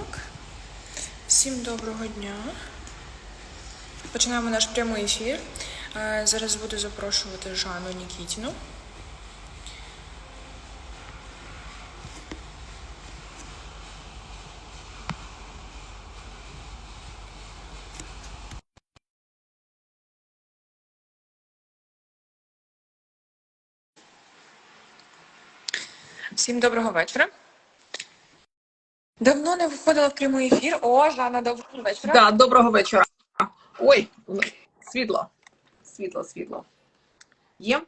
ранок. Всім доброго дня. Починаємо наш прямий ефір. Е, Зараз буду запрошувати Жанну Нікітіну. Всім доброго вечора. Давно не виходила в прямий ефір. О, Жанна, доброго вечора. Да, доброго вечора. Ой, світло. Світло, світло. Є?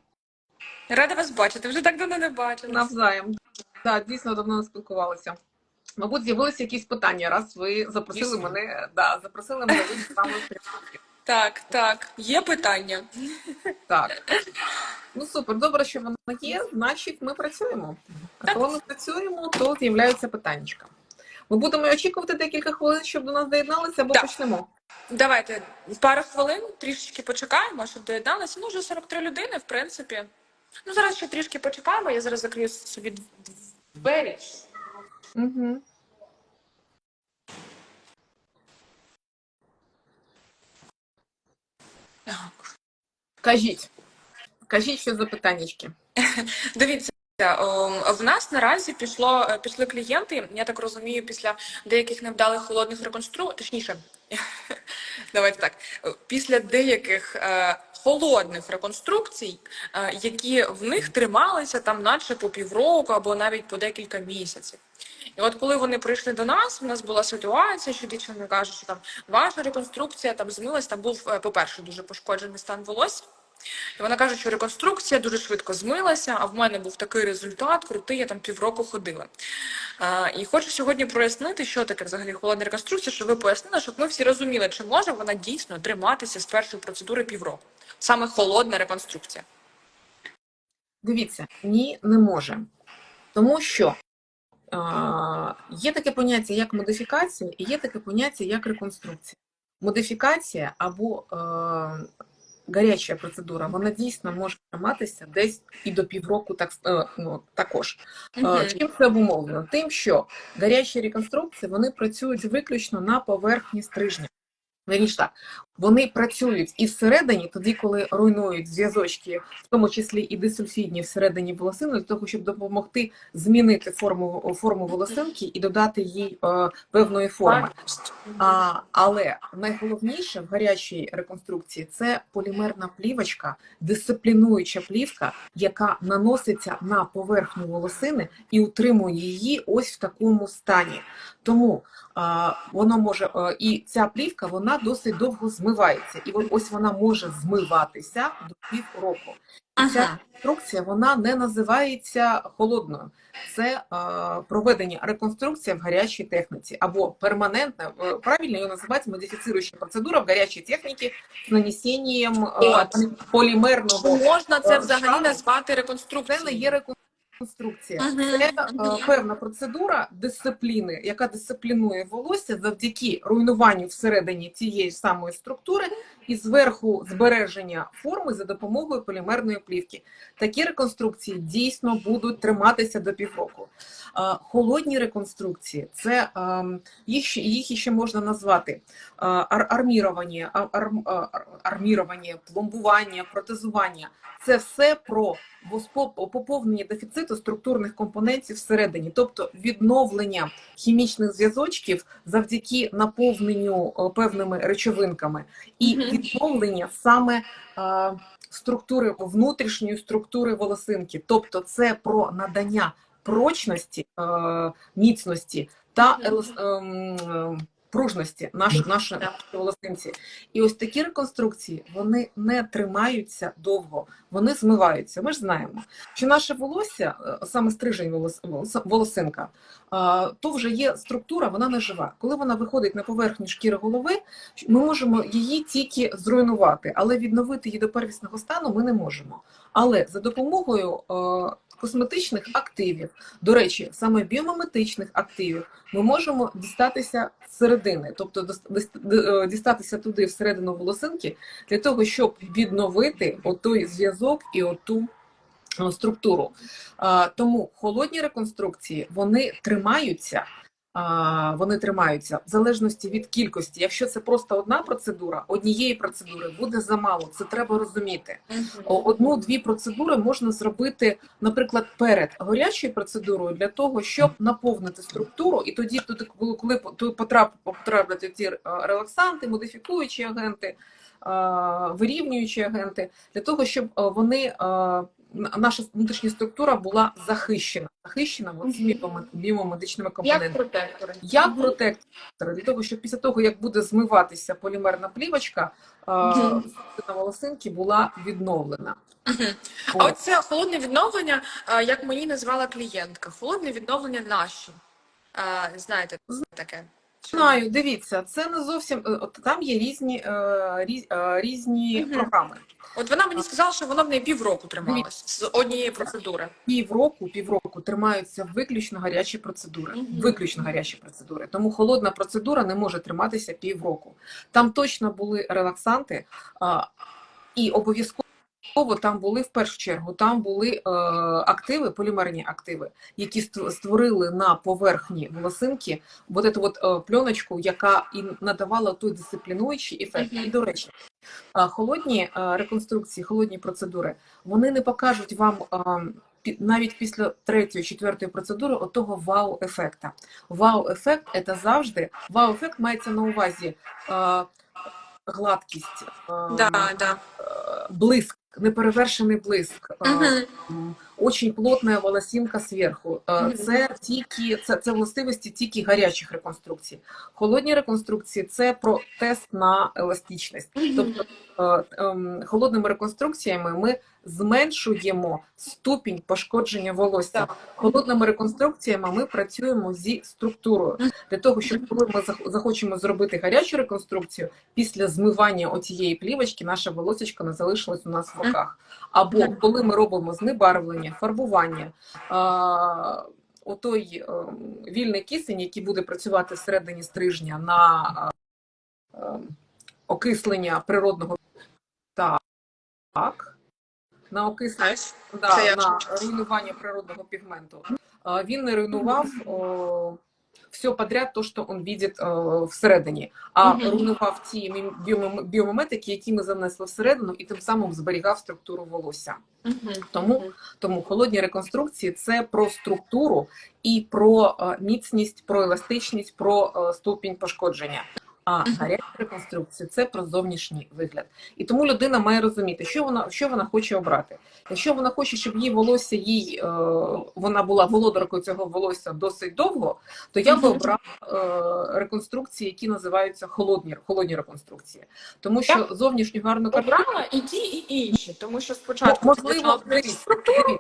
Рада вас бачити. Вже так давно не бачила. Навзаєм. Да, дійсно давно не спілкувалися. Мабуть, з'явилися якісь питання, раз ви запросили Дійсно. мене, да, запросили мене з вами в прямий. Так, так, є питання. Так. Ну супер, добре, що воно є, значить ми працюємо. А коли ми працюємо, то з'являються питаннячка. Ми будемо очікувати декілька хвилин, щоб до нас доєдналися, або Так. почнемо. Давайте пару хвилин, трішечки почекаємо, щоб доєдналися. Ну, вже 43 людини, в принципі. Ну, зараз ще трішки почекаємо, я зараз закрию собі двері. Угу. Так. Кажіть. Кажіть, що за питаннячки. Дивіться, в нас наразі пішло, е, пішли клієнти, я так розумію, після деяких невдалих холодних реконструкцій, точніше, давайте так, е, після деяких е, холодних реконструкцій, е, які в них трималися там наче по півроку або навіть по декілька місяців. І от коли вони прийшли до нас, у нас була ситуація, що дівчина каже, що там ваша реконструкція там змилась, там був, е, по-перше, дуже пошкоджений стан волосся. І вона каже, що реконструкція дуже швидко змилася, а в мене був такий результат, крутий, я там півроку ходила. І хочу сьогодні прояснити, що таке взагалі холодна реконструкція, щоб ви пояснили, щоб ми всі розуміли, чи може вона дійсно триматися з першої процедури півроку. Саме холодна реконструкція. Дивіться, ні, не може. Тому що а, є таке поняття як модифікація, і є таке поняття як реконструкція. Модифікація або е, гаряча процедура, вона дійсно може триматися десь і до півроку так, е, ну, також. Мгм. Чим це обумовлено? Тим, що гарячі реконструкції вони працюють виключно на поверхні стрижня. Вірніш так, вони працюють і всередині, тоді, коли руйнують зв'язочки, в тому числі і дисульфідні всередині волосини, для того, щоб допомогти змінити форму, форму волосинки і додати їй е, певної форми. А, але найголовніше в гарячій реконструкції це полімерна плівочка, дисциплінуюча плівка, яка наноситься на поверхню волосини і утримує її ось в такому стані. Тому воно може і ця плівка вона досить довго змивається, і ось вона може змиватися до півроку. І ця Ага. реконструкція вона не називається холодною. Це проведення реконструкції в гарячій техніці або перманентна, е, правильно її називають модифіцируюча процедура в гарячій техніці з нанесенням е, От. полімерного. Можна це Е, взагалі шару. назвати Це не є реконструкція. Мгм, Це е, певна процедура дисципліни, яка дисциплінує волосся завдяки руйнуванню всередині цієї ж самої структури і зверху збереження форми за допомогою полімерної плівки. Такі реконструкції дійсно будуть триматися до півроку. Е, Холодні реконструкції це ем, їх ще їх ще можна назвати е, ар- армірування, ар- ар- пломбування, протезування. Це все про поповнення дефіциту структурних компонентів всередині, тобто відновлення хімічних зв'язочків завдяки наповненню е, певними речовинками, і відновлення саме е, структури внутрішньої структури волосинки, тобто це про надання прочності, е, міцності та Пружності наш, нашої волосинці. І ось такі реконструкції вони не тримаються довго, вони змиваються. Ми ж знаємо, що наше волосся, е, саме стрижень волос, волос- волосинка, то вже є структура, вона не жива. Коли вона виходить на поверхню шкіри голови, ми можемо її тільки зруйнувати, але відновити її до первісного стану ми не можемо. Але за допомогою е, косметичних активів, до речі, саме біомиметичних активів, ми можемо дістатися середини, тобто е, дістатися туди всередину волосинки, для того, щоб відновити отой зв'язок і оту е, структуру. Тому холодні реконструкції вони тримаються вони тримаються в залежності від кількості. Якщо це просто одна процедура, однієї процедури буде замало. Це треба розуміти. Одну-дві процедури можна зробити, наприклад, перед гарячою процедурою для того, щоб наповнити структуру, і тоді, коли коли потрап- потраплять ці е, релаксанти, модифікуючі агенти, вирівнюючі агенти, для того, щоб е, вони е, наша внутрішня структура була захищена, захищена от біоме- біомедичними Як протектори. Як Мгм. протектор, для того, щоб після того, як буде змиватися полімерна плівочка, на волосинки була відновлена. А От. оце холодне відновлення, як мені назвала клієнтка, холодне відновлення наші. Знаєте таке? Знаю, дивіться, це не зовсім е, от там є різні, е, різ- е, різні Мгм. програми. От вона мені сказала, що воно в неї півроку трималось з однієї процедури. Півроку, півроку тримаються виключно гарячі процедури. Мгм. Виключно гарячі процедури. Тому холодна процедура не може триматися півроку. Там точно були релаксанти, а, і обов'язково. Там були в першу чергу, там були е, активи, полімерні активи, які створили на поверхні волосинки от эту от е, пленочку, яка і надавала той дисциплінуючий ефект. І до речі, е, холодні е, реконструкції, холодні процедури, вони не покажуть вам е, навіть після третьої, четвертої процедури отого вау-ефекта. Вау-ефект це завжди вау-ефект мається на увазі е, гладкість, е, Да, да. э, блеск, неперевершений блиск, е, Мгм. м, очень плотна волосинка зверху. Е, Це тільки це, це властивості тільки гарячих реконструкцій. Холодні реконструкції це про тест на еластичність. Тобто е, ем, холодними реконструкціями ми зменшуємо ступінь пошкодження волосся. Холодними реконструкціями ми працюємо зі структурою для того, щоб коли ми захочемо зробити гарячу реконструкцію, після змивання оцієї плівочки наше волосечко не залишилось у нас в руках. Або коли ми робимо знебарвлення, фарбування. А, Отой е, вільний кисень, який буде працювати всередині стрижня на е, е, окислення природного так, на окислення да, на руйнування природного пігменту. Він не руйнував все подряд, то, що він бачить о, всередині, а руйнував ті мім- які ми занесли всередину, і тим самим зберігав структуру волосся. Тому- Тому холодні реконструкції це про структуру і про е, міцність, про еластичність, про е, ступінь пошкодження. А Мгм. гарячі реконструкції це про зовнішній вигляд. І тому людина має розуміти, що вона що вона хоче обрати. Якщо вона хоче, щоб її волосся їй е, вона була володаркою цього волосся досить довго, то я би обрала е, реконструкції, які називаються холодні холодні реконструкції, тому що зовнішню гарну картину Обрала і ті, і інші, тому що спочатку можливо, потрібно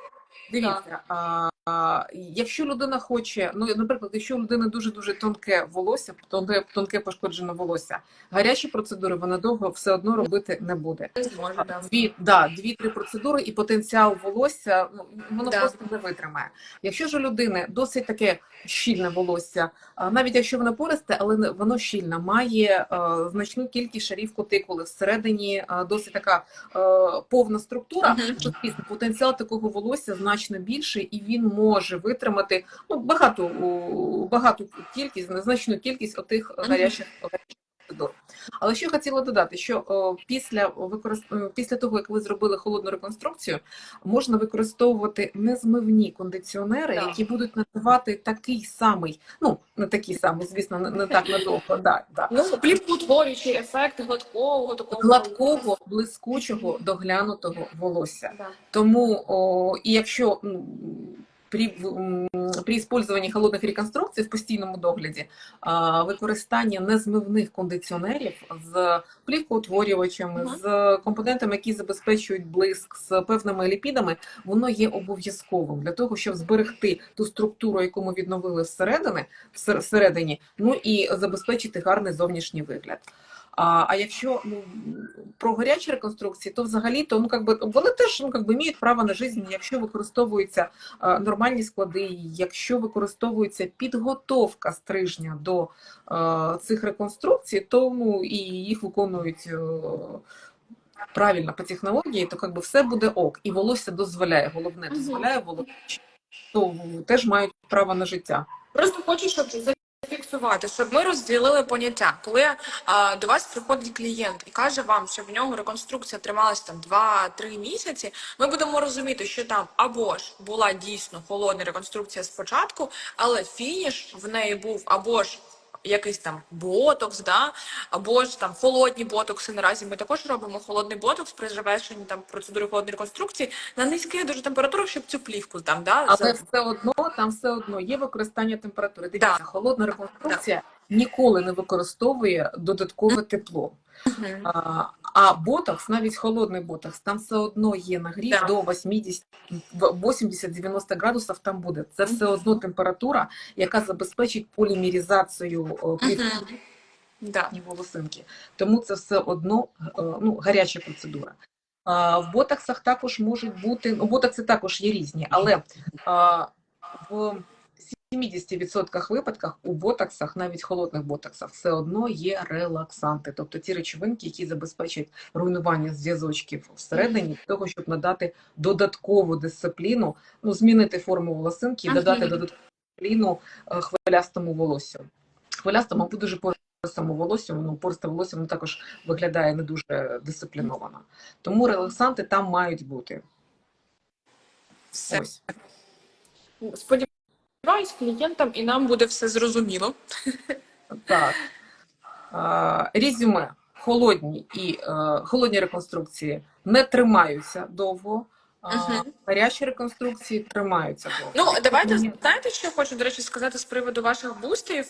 дивіться, а, а, якщо людина хоче, ну наприклад, якщо у людини дуже дуже тонке волосся, тонке, тонке пошкоджене волосся, гарячі процедури вона довго все одно робити не буде. зможе. Да. Дві, да, дві-три процедури і потенціал волосся ну, воно Да. просто не витримає. Якщо ж у людини досить таке щільне волосся, навіть якщо воно пористе, але воно щільне, має е, значну кількість шарів кутикули, всередині е, досить така е, повна структура, Мгм. то, потенціал такого волосся значно більший, і він може витримати ну, багату, у- багату кількість, незначну кількість отих гарячих гарячих. Але що хотіла додати, що після використ... е, після того, як ви зробили холодну реконструкцію, можна використовувати незмивні кондиціонери, Так. які будуть надавати такий самий, ну не такий самий, звісно, не, так надовго, да, да. Ну, плівкоутворюючий ефект гладкого такого гладкого, блискучого, доглянутого волосся. Да. Тому, о, і якщо м, при, при использовании холодних реконструкцій в постійному догляді використання незмивних кондиціонерів з плівкоутворювачами, з компонентами, які забезпечують блиск, з певними ліпідами, воно є обов'язковим для того, щоб зберегти ту структуру, яку ми відновили всередини, всер- всередині, ну і забезпечити гарний зовнішній вигляд. А, а якщо ну, про гарячі реконструкції, то взагалі то ну как би вони теж ну как би мають право на життя, якщо використовуються е, нормальні склади, якщо використовується підготовка стрижня до е, цих реконструкцій, то ну і їх виконують. е, Правильно по технології, то как би все буде ок, і волосся дозволяє. Головне дозволяє волосся, то теж мають право на життя. Просто хочу, щоб зафіксувати, щоб ми розділили поняття. Коли а, до вас приходить клієнт і каже вам, що в нього реконструкція трималася там 2-3 місяці, ми будемо розуміти, що там або ж була дійсно холодна реконструкція спочатку, але фініш в неї був або ж. Якийсь там ботокс, да? або ж там холодні ботокси. Наразі ми також робимо холодний ботокс при завершенні там процедури холодної реконструкції на низьких дуже температурах, щоб цю плівку там, да, Але за- все одно там все одно є використання температури. Дивіться, Да. холодна реконструкція ніколи не використовує додаткове тепло. А, а ботокс, навіть холодний ботокс, там все одно є нагрів Да. до 80 80-90 градусів там буде. Це все одно температура, яка забезпечить полімеризацію о, плівки Да. волосинки. Тому це все одно е, ну, гаряча процедура. А, В ботоксах також можуть бути, ну, ботокси також є різні, але а, в 70% випадках у ботоксах, навіть холодних ботоксах, все одно є релаксанти, тобто ті речовинки, які забезпечують руйнування зв'язочків всередині, для того, щоб надати додаткову дисципліну, ну, змінити форму волосинки і Мгм. додати додаткову дисципліну е, хвилястому волосю. Хвилястому або дуже пористому волосю, ну, пористе волосся воно також виглядає не дуже дисципліновано. Тому релаксанти там мають бути. Все. Ось. Сподіваюсь, клієнтам і нам буде все зрозуміло. Так. Резюме. Холодні і е, холодні реконструкції не тримаються довго. Мгм. Гарячі реконструкції тримаються. Ну, давайте знаєте, що я хочу, до речі, сказати з приводу ваших.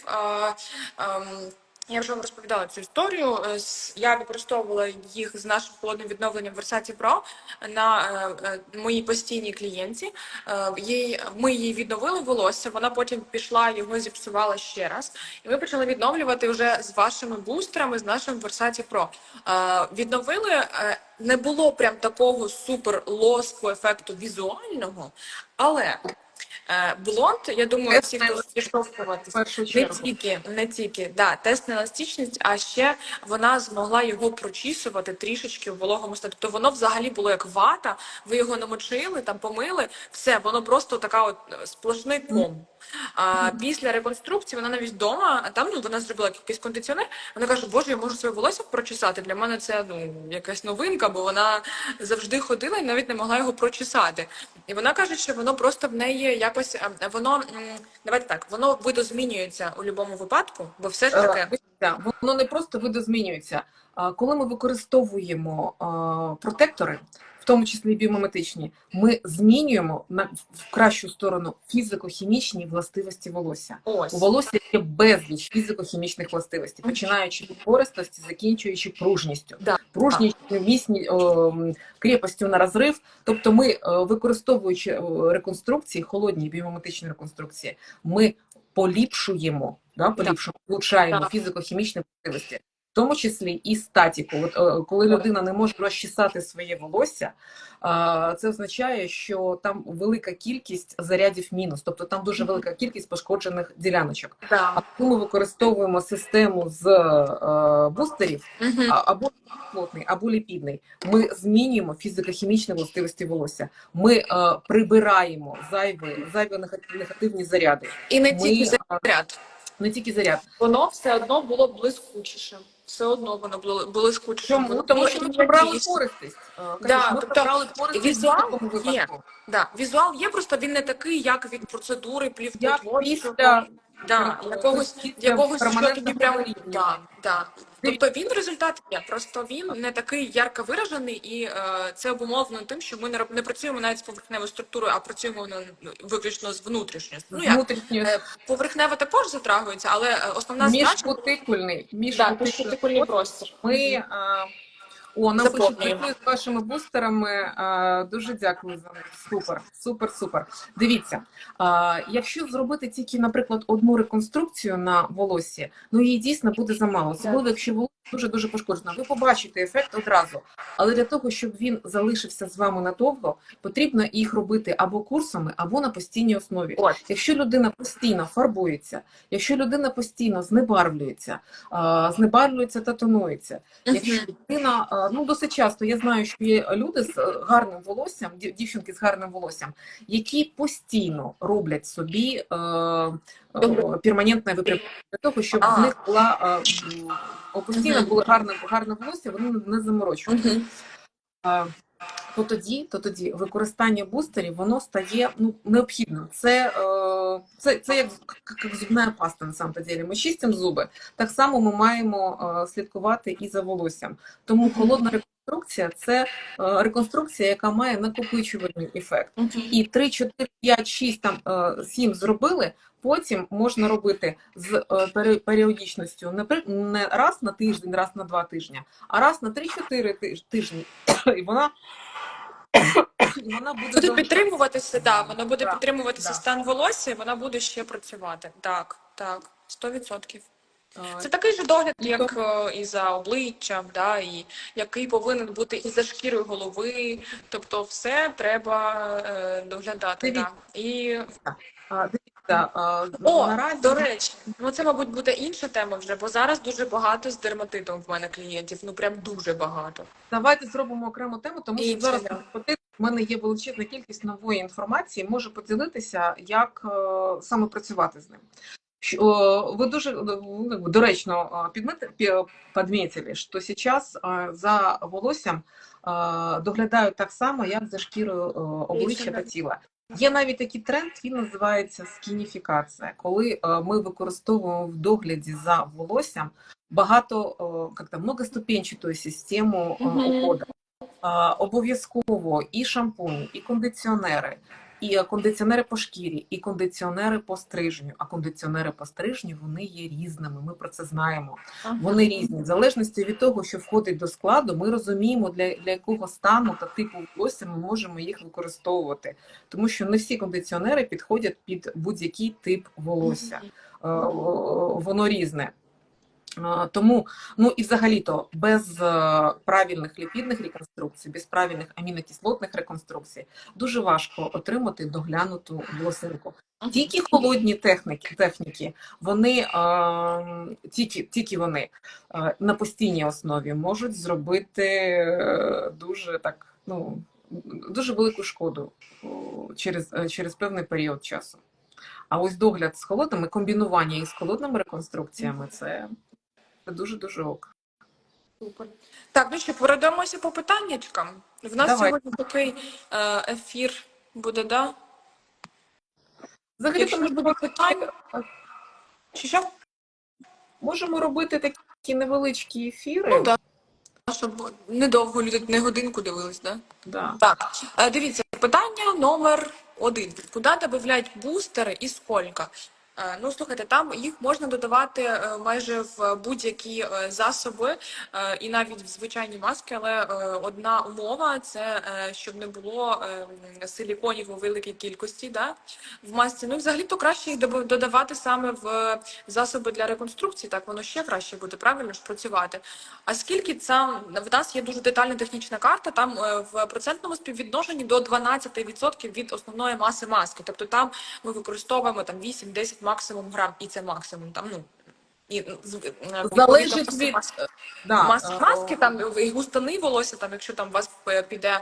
А, ем, я вже вам розповідала цю історію. Е, Я використовувала їх з нашим холодним відновленням Versace Pro на е, е, моїй постійній клієнті. Ми їй відновили волосся, вона потім пішла, його зіпсувала ще раз. І ми почали відновлювати вже з вашими бустерами, з нашим Versace Pro. Відновили, не було прям такого супер лоску ефекту візуального, але блонд, я думаю, всі, хто зіштовхуватися. Не тільки, не тільки, да, тест на еластичність, а ще вона змогла його прочісувати трішечки в вологому стані. Тобто воно взагалі було як вата, ви його намочили, там помили, все, воно просто така от е, сплошний ком. А після реконструкції вона навіть вдома, а там ну вона зробила якийсь кондиціонер. Вона каже, боже, я можу своє волосся прочесати. Для мене це ну якась новинка, бо вона завжди ходила і навіть не могла його прочесати. І вона каже, що воно просто в неї якось е, воно давайте так, воно видозмінюється у будь-якому випадку, бо все ж Е, таки Воно не просто видозмінюється. Коли ми використовуємо протектори, в тому числі біомиметичні, ми змінюємо на в кращу сторону фізико-хімічні властивості волосся. ось У волосся є безліч фізико-хімічних властивостей, починаючи від пористості, закінчуючи пружністю. Да. Пружність, міцні, о, крепостю на розрив. Тобто ми, е, використовуючи е, реконструкції, холодні біомиметичні реконструкції, ми поліпшуємо, да, поліпшуємо, влучаємо фізико-хімічні властивості. В тому числі і статіку. От, е, коли людина не може розчесати своє волосся, це означає, що там велика кількість зарядів мінус, тобто там дуже велика кількість пошкоджених діляночок. А коли ми використовуємо систему з е, бустерів, або плотний, або ліпідний, ми змінюємо фізико-хімічні властивості волосся. Ми е, прибираємо зайві, зайві негатив- негативні заряди. і не тільки заряд. не тільки заряд. Воно все одно було блискучіше. Все одно воно було блискуче. Тому що ми і користість. Е, Да, ми тобто пористість візуал є. Да, візуал є, просто він не такий, як від процедури плівкотворчого. Да, е, якогось, якогось що тобі прям да, да. Тобто він результат є, просто він не такий ярко виражений, і е, це обумовлено тим, що ми не, не працюємо навіть з поверхневою структурою, а працюємо ну, виключно з внутрішньою. Ну як внутрішньої е, поверхнева також затрагується, але е, основна міжкутикульний, да, міжкутикульний міжкутикульний простір. Ми а, о, нам пишуть з вашими бустерами. А, дуже дякую за них. Супер, супер, супер. Дивіться, а, якщо зробити тільки, наприклад, одну реконструкцію на волосі, ну її дійсно буде замало. Особливо, якщо волосся дуже дуже пошкоджено. Ви побачите ефект одразу. Але для того, щоб він залишився з вами надовго, потрібно їх робити або курсами, або на постійній основі. От. Якщо людина постійно фарбується, якщо людина постійно знебарвлюється, знебарвлюється та тонується, якщо людина ну досить часто я знаю, що є люди з е, гарним волоссям, дівчинки з гарним волоссям, які постійно роблять собі е, перманентне випрямлення для того, щоб в них була м, постійно було гарне, гарне волосся, вони не заморочували. Мгм. А, то тоді, то тоді використання бустерів воно стає ну, необхідним. Це, це, це як, як зубна паста на самом деле. Ми чистимо зуби. Так само ми маємо слідкувати і за волоссям. Тому холодна реконструкція це е, реконструкція, яка має накопичувальний ефект. І 3, 4, 5, 6, там, е, 7 зробили, потім можна робити з е, періодичністю не, раз на тиждень, раз на два тижні, а раз на 3-4 тиж- тижні. І вона, і вона буде, Буде підтримуватися, да, воно буде Да, підтримуватися да. стан волосся, і вона буде ще працювати. Так, так, 100%. Це такий же догляд, як е, і за обличчям, да, і який повинен бути і за шкірою голови. Тобто, все треба е, доглядати. Да. І о, наразі до речі, ну це, мабуть, буде інша тема вже, бо зараз дуже багато з дерматитом в мене клієнтів. Ну прям дуже багато. Давайте зробимо окрему тему, тому І що зараз це да. в мене є величезна кількість нової інформації, можу поділитися, як е, саме працювати з ним. Що, ви дуже ну, доречно е, підмет- пі- що е, за волоссям доглядають так само, як за шкірою обличчя та тіла. Є навіть такий тренд, він називається скініфікація, коли е, ми використовуємо в догляді за волоссям багато як там, многоступенчату систему е, уходу. Обов'язково і шампуні, і кондиціонери, і кондиціонери по шкірі, і кондиціонери по стрижню. А кондиціонери по стрижню вони є різними. Ми про це знаємо. Вони різні. В залежності від того, що входить до складу, ми розуміємо, для, для якого стану та типу волосся ми можемо їх використовувати. Тому що не всі кондиціонери підходять під будь-який тип волосся. Е, воно різне. Е, Тому, ну і взагалі-то без е, правильних ліпідних реконструкцій, без правильних амінокислотних реконструкцій дуже важко отримати доглянуту волосинку. Тільки холодні техніки, техніки вони е, тільки, тільки вони е, на постійній основі можуть зробити дуже так, ну дуже велику шкоду через, через певний період часу. А ось догляд з холодними, комбінування їх з холодними реконструкціями це дуже дуже ок. Супер. Так, ну що, перейдемося по питаннячкам. В нас Давай. сьогодні такий е, ефір буде, да? Взагалі, Якщо не буде питань, чи що? можемо робити такі невеличкі ефіри. Ну, да. Щоб недовго люди не годинку дивились, да? Да. Так, е, дивіться, питання номер один. Куди додають бустери і скільки? Е, Ну, слухайте, там їх можна додавати е, майже в будь-які е, засоби і навіть в звичайні маски, але одна умова це щоб не було е, силіконів у великій кількості да, в масці. Ну взагалі то краще їх додавати саме в засоби для реконструкції, так воно ще краще буде правильно ж працювати. А скільки це в нас є дуже детальна технічна карта, там в процентному співвідношенні до 12% від основної маси маски. Тобто там ми використовуємо там 8-10 максимум грам, і це максимум там, ну. І, Залежить від маски. Да, Мас, е, маски там і густини волосся, там, якщо там у вас е, піде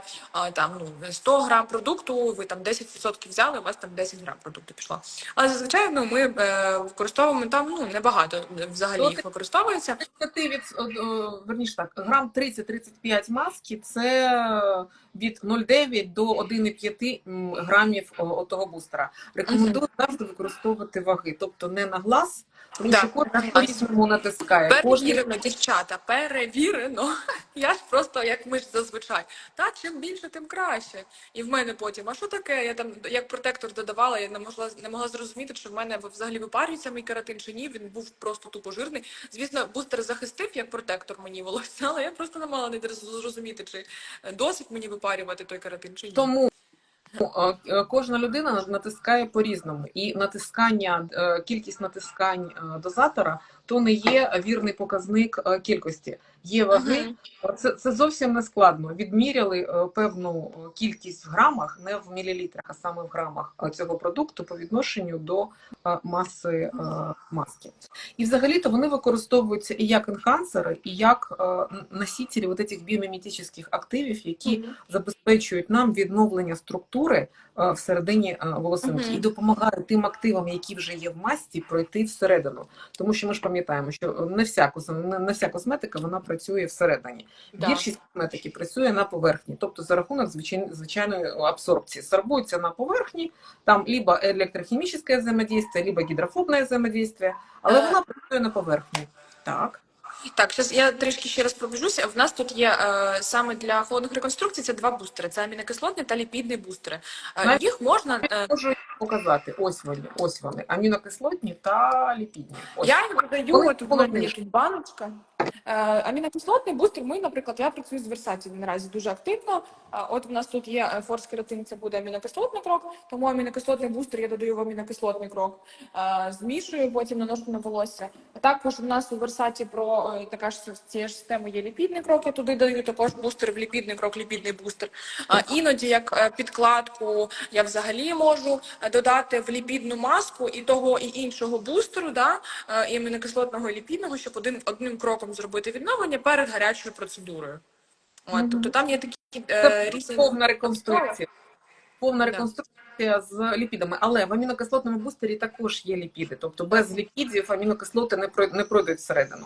там ну 100 грам продукту, ви там 10% взяли, у вас там 10 грам продукту пішло. Але зазвичай ну, ми е, використовуємо там ну небагато взагалі їх використовується. 30 від, о, о, верніше так, грам 30-35 маски це від 0,9 до 1,5 грамів о, отого бустера. Рекомендую завжди використовувати ваги, тобто не на глаз, тому що не кожен на глаз. по-різному натискає. Кожен дівчата, перевірено. Я ж просто як ми ж зазвичай. Та чим більше, тим краще. І в мене потім, а що таке? Я там як протектор додавала, я не могла не могла зрозуміти, чи в мене взагалі випарюється мій кератин чи ні. Він був просто тупо жирний. Звісно, бустер захистив як протектор мені волосся, але я просто не мала не зрозуміти, чи досить мені випарювати той карантин чи ні. Тому е, е, кожна людина натискає по-різному, і натискання, е, кількість натискань дозатора то не є вірний показник кількості. Є ваги, це, це зовсім не складно. Відміряли е, певну е, кількість в грамах, не в мілілітрах, а саме в грамах е, цього продукту по відношенню до маси маски. І взагалі-то вони використовуються і як енхансери, і як носителі вот этих біоміметичних активів, які забезпечують нам відновлення структури всередині волосинки і допомагають тим активам, які вже є в масті, пройти всередину. Тому що ми ж пам'ятаємо, що не вся не вся косметика вона працює всередині. Да. Більшість косметики працює на поверхні, тобто за рахунок звичайної абсорбції. Сорбується на поверхні, там либо електрохімічне взаємодействие, либо гідрофобне взаємодействие, але Е. вона працює на поверхні. Так. Так, зараз я трішки ще раз пробіжуся. В нас тут є е, саме для холодних реконструкцій це два бустери: це амінокислотний та ліпідний бустери. Е, їх можна. е, Можу показати. Ось вони, ось вони. Амінокислотні та ліпідні. Ось. Я додаю, Вони от холодніші. тут баночка. Е, амінокислотний бустер. Ми, наприклад, я працюю з Versace наразі дуже активно. От в нас тут є е, форс кератин, це буде амінокислотний крок, тому амінокислотний бустер я додаю в амінокислотний крок. Е, Змішую, потім наношу на волосся. Також у нас у Versace про така ж цієї ж системи є ліпідний крок. Я туди даю також бустер в ліпідний крок, ліпідний бустер. Іноді як підкладку я взагалі можу додати в ліпідну маску і того і іншого бустеру, да, і амінокислотного і ліпідного, щоб один одним кроком зробити відновлення перед гарячою процедурою. От, Мгм. тобто там є такі е, Це різні повна реконструкція. Повна реконструкція з ліпідами, але в амінокислотному бустері також є ліпіди. Тобто без ліпідів амінокислоти не прой- не пройдуть всередину.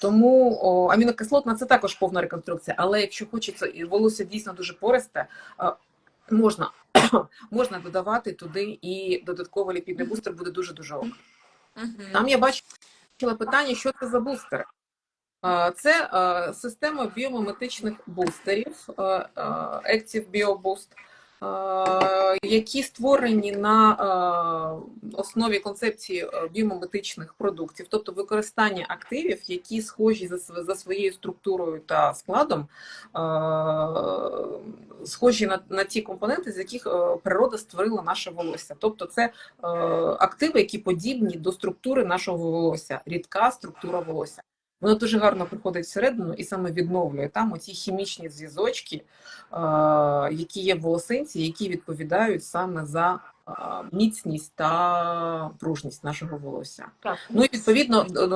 Тому о, амінокислотна це також повна реконструкція. Але якщо хочеться і волосся дійсно дуже пористе, можна, можна додавати туди і додатково ліпідний бустер буде дуже дуже ок. Мгм. Там я бачила питання, що це за бустери. Це система біомиметичних бустерів Active BioBoost, які створені на основі концепції біомиметичних продуктів, тобто використання активів, які схожі за своєю структурою та складом, схожі на, на ті компоненти, з яких природа створила наше волосся. Тобто це активи, які подібні до структури нашого волосся, рідка структура волосся. Воно дуже гарно приходить всередину і саме відновлює там оці хімічні зв'язочки, е, які є в волосинці, які відповідають саме за міцність та пружність нашого волосся. Так. Ну і відповідно д-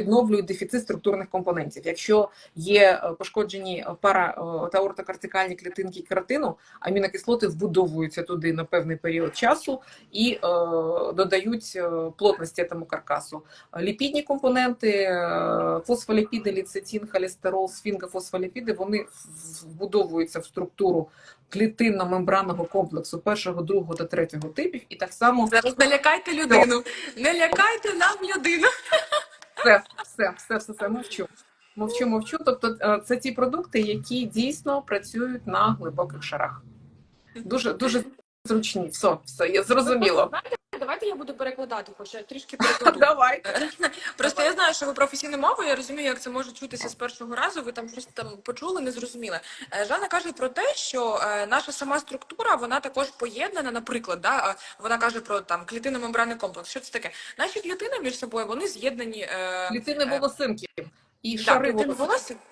відновлюють дефіцит структурних компонентів. Якщо є е, пошкоджені пара е, та ортокортикальні клітинки кератину, амінокислоти вбудовуються туди на певний період часу і е, додають е, плотності цьому каркасу. Ліпідні компоненти, е, фосфоліпіди, ліцетин, холестерол, сфінгофосфоліпіди, вони вбудовуються в структуру клітинно-мембранного комплексу першого, другого та третього типів, і так само Зараз не лякайте людину, не лякайте нам людину. все, все, все, все, все, мовчу. Мовчу, мовчу. Тобто е, це ті продукти, які дійсно працюють на глибоких шарах. Дуже, дуже зручні. Все, все, я зрозуміло. Знаєте, Давайте я буду перекладати, хоча трішки перекладу. Давай. Просто я знаю, що ви професійна мова, я розумію, як це може чутися з першого разу. Ви там щось там почули, не зрозуміли. Е, Жанна каже про те, що е, наша сама структура вона також поєднана. Наприклад, да, е, вона каже про там клітинно-мембранний комплекс. Що це таке? Наші клітини між собою вони з'єднані. е, Клітини е, волосинки і шари волосинки.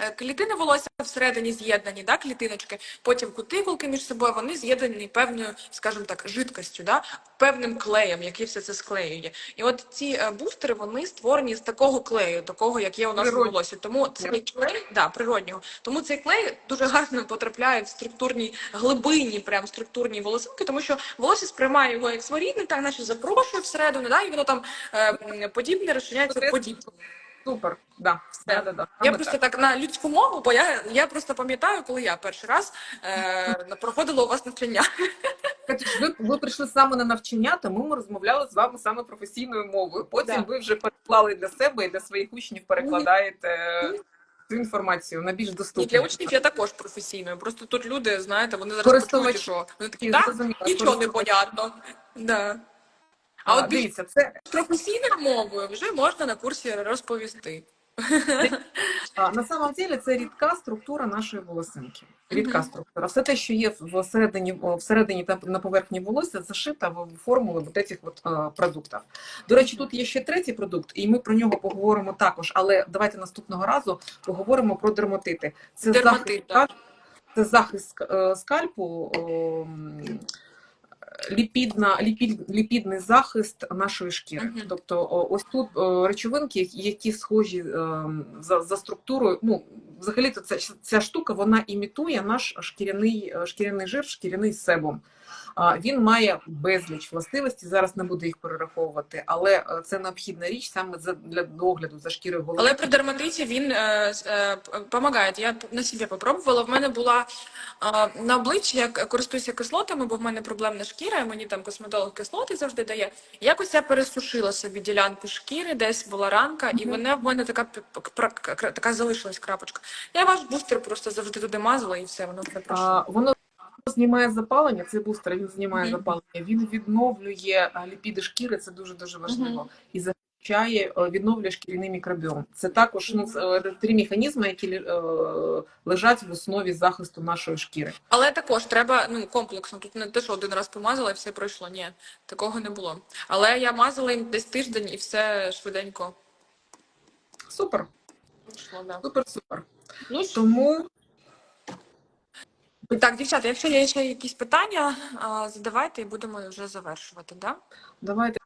Е, Клітини волосся всередині з'єднані, да, клітиночки, потім кутикулки між собою, вони з'єднані певною, скажімо так, жидкостю, да, певним клеєм, який все це склеює. І от ці е, бустери, вони створені з такого клею, такого, як є у нашому Природнього. волосі. Тому цей клей, да, природнього, тому цей клей дуже гарно потрапляє в структурні глибинні, прям структурні волосинки, тому що волосся сприймає його як своєрідний, так наче запрошує всередину, да, і воно там е, подібне розчиняється подібне. Супер. Да. Да, да, да. Я просто так. так на людську мову, бо я, я просто пам'ятаю, коли я перший раз е, проходила у вас навчання. Катюш, ви, ви прийшли саме на навчання, тому ми розмовляли з вами саме професійною мовою. Потім Да. ви вже переклали для себе і для своїх учнів перекладаєте цю інформацію на більш І для учнів я також професійною. Просто тут люди, знаєте, вони зараз почують, що вони такі, так, нічого не понятно. Да. А, от дивіться, це професійною мовою вже можна на курсі розповісти. На самом деле це рідка структура нашої волосинки. Рідка структура. Все те, що є всередині, всередині та на поверхні волосся, зашита в формули вот этих от, продуктів. До речі, тут є ще третій продукт, і ми про нього поговоримо також. Але давайте наступного разу поговоримо про дерматити. Це Дерматит, захист, це захист е, скальпу. Ліпідна, ліпід, ліпідний захист нашої шкіри. Мгм. Тобто ось тут речовинки, які схожі ем, за, за структурою. Ну, взагалі то ця, ця штука вона імітує наш шкіряний, е, шкіряний жир, шкіряний себум. Він має безліч властивостей, зараз не буду їх перераховувати, але е, це необхідна річ саме для догляду за шкірою голови. Але при дерматиті він е, е, допомагає. Я на собі попробувала. В мене була е, на обличчі, я користуюся кислотами, бо в мене проблемна шкіра, і мені там косметолог кислоти завжди дає. Якось я пересушила собі ділянку шкіри, десь була ранка, і Мгм. вона в мене така така залишилась крапочка. Я ваш бустер просто завжди туди мазала, і все, воно все пройшло. Воно знімає запалення, цей бустер він знімає Мгм. запалення, він відновлює ліпіди шкіри, це дуже дуже важливо. І захищає, е, відновлює шкіряний мікробіом. Це також ну, це, е, три механізми, які е, лежать в основі захисту нашої шкіри. Але також треба ну комплексно. Тут не те, що один раз помазала і все пройшло. Ні, такого не було. Але я мазала їм десь тиждень і все швиденько Супер, пройшло. Да. супер, супер. Ну Тому Так, дівчата, якщо є ще якісь питання, задавайте і будемо вже завершувати. Да? давайте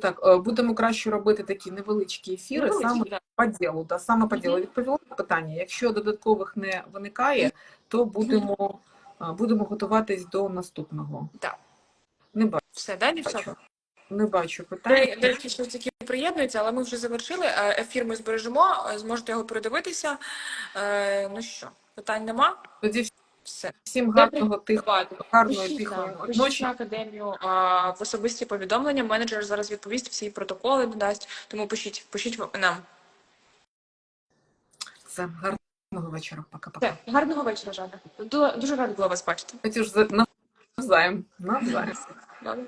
так, е, будемо краще робити такі невеличкі ефіри Невеличкі, саме да. по ділу. Да, саме по ділу. Відповіла на питання. Якщо додаткових не виникає, то будемо, будемо готуватись до наступного. Так. Не бачу, Все, да, дівчата? не бачу питань. Деякі щось які приєднуються, але ми вже завершили. Е, Ефір ми збережемо, е, зможете його передивитися. Ну що, питань нема? Тоді Все. всім гарного, тихо, гарної тихої ночі. академію а, в особисті повідомлення. Менеджер зараз відповість всі протоколи додасть. Тому пишіть, пишіть нам. Все, гарного вечора. Пока-пока. Гарного вечора, Жанна. Дуже, дуже рада була вас бачити. Катюш, за- навзаєм. Навзаєм. Добре.